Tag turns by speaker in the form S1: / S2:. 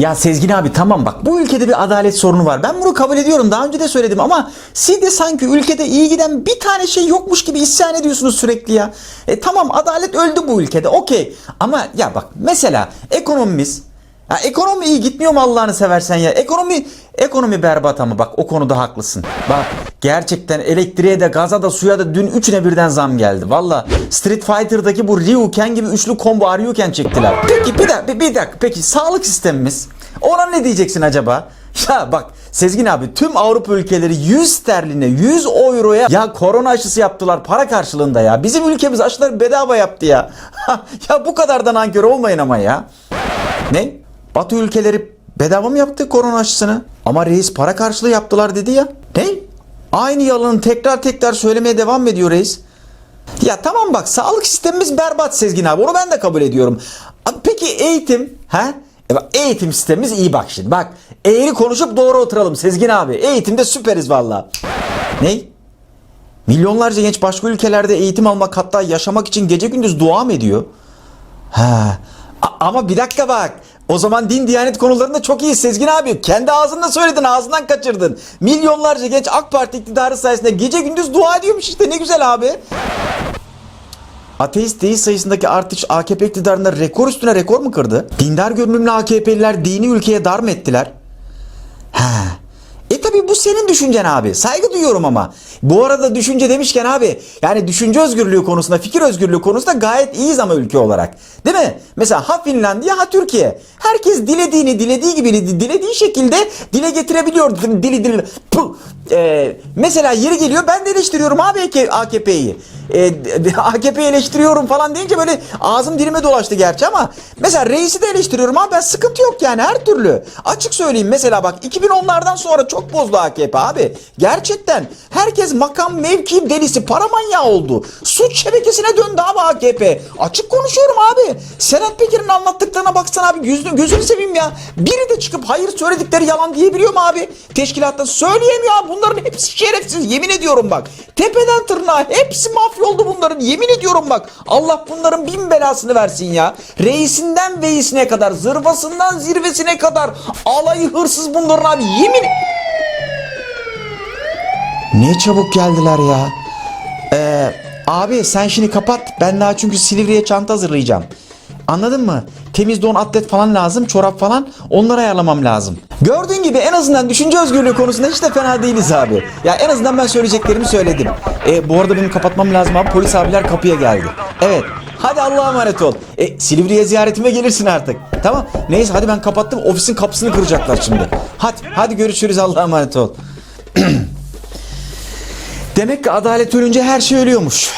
S1: Ya Sezgin abi tamam bak bu ülkede bir adalet sorunu var. Ben bunu kabul ediyorum. Daha önce de söyledim ama siz de sanki ülkede iyi giden bir tane şey yokmuş gibi isyan ediyorsunuz sürekli ya. E tamam adalet öldü bu ülkede okey. Ama ya bak mesela ekonomimiz ya ekonomi iyi gitmiyor mu Allah'ını seversen ya? Ekonomi ekonomi berbat ama bak o konuda haklısın. Bak gerçekten elektriğe de gaza da suya da dün üçüne birden zam geldi. Valla Street Fighter'daki bu Ryu Ken gibi üçlü combo Aryuken çektiler. Peki bir dakika bir, bir dakika peki sağlık sistemimiz ona ne diyeceksin acaba? Ya bak Sezgin abi tüm Avrupa ülkeleri 100 sterline 100 euroya ya korona aşısı yaptılar para karşılığında ya. Bizim ülkemiz aşıları bedava yaptı ya. ya bu kadar da nankör olmayın ama ya. Ne? Batı ülkeleri bedava mı yaptı korona aşısını? Ama reis para karşılığı yaptılar dedi ya. Ne? Aynı yalanı tekrar tekrar söylemeye devam ediyor reis. Ya tamam bak sağlık sistemimiz berbat Sezgin abi onu ben de kabul ediyorum. Peki eğitim? He? E bak eğitim sistemimiz iyi bak şimdi. Bak eğri konuşup doğru oturalım Sezgin abi. Eğitimde süperiz valla. Ne? Milyonlarca genç başka ülkelerde eğitim almak hatta yaşamak için gece gündüz dua mı ediyor? Ha. A- ama bir dakika bak. O zaman din diyanet konularında çok iyi Sezgin abi. Kendi ağzınla söyledin, ağzından kaçırdın. Milyonlarca genç AK Parti iktidarı sayesinde gece gündüz dua ediyormuş işte ne güzel abi. Ateist değil sayısındaki artış AKP iktidarında rekor üstüne rekor mu kırdı? Dindar görünümlü AKP'liler dini ülkeye dar mı ettiler? He. Senin düşüncen abi. Saygı duyuyorum ama. Bu arada düşünce demişken abi yani düşünce özgürlüğü konusunda, fikir özgürlüğü konusunda gayet iyiyiz ama ülke olarak. Değil mi? Mesela ha Finlandiya ha Türkiye. Herkes dilediğini dilediği gibi dilediği şekilde dile getirebiliyor. Dili dili. Puh. Ee, mesela yeri geliyor ben de eleştiriyorum abi AKP'yi. Ee, AKP'yi eleştiriyorum falan deyince böyle ağzım dilime dolaştı gerçi ama mesela reisi de eleştiriyorum ama ben sıkıntı yok yani her türlü. Açık söyleyeyim mesela bak 2010'lardan sonra çok bozdu AKP abi. Gerçekten herkes makam mevki delisi para manyağı oldu. Suç şebekesine döndü abi AKP. Açık konuşuyorum abi. Sedat Peker'in anlattıklarına baksana abi gözünü, gözünü seveyim ya. Biri de çıkıp hayır söyledikleri yalan diyebiliyor mu abi? Teşkilatta söyleyemiyor abi. Bunların hepsi şerefsiz. Yemin ediyorum bak. Tepeden tırnağa hepsi mafya oldu bunların. Yemin ediyorum bak. Allah bunların bin belasını versin ya. Reisinden veisine kadar, zırvasından zirvesine kadar alayı hırsız bunların abi. Yemin Ne çabuk geldiler ya. Ee, abi sen şimdi kapat. Ben daha çünkü Silivri'ye çanta hazırlayacağım. Anladın mı? Temiz don atlet falan lazım, çorap falan. Onları ayarlamam lazım. Gördüğün gibi en azından düşünce özgürlüğü konusunda hiç de fena değiliz abi. Ya en azından ben söyleyeceklerimi söyledim. E, bu arada benim kapatmam lazım abi. Polis abiler kapıya geldi. Evet. Hadi Allah'a emanet ol. E, Silivri'ye ziyaretime gelirsin artık. Tamam. Neyse hadi ben kapattım. Ofisin kapısını kıracaklar şimdi. Hadi, hadi görüşürüz Allah'a emanet ol. Demek ki adalet ölünce her şey ölüyormuş.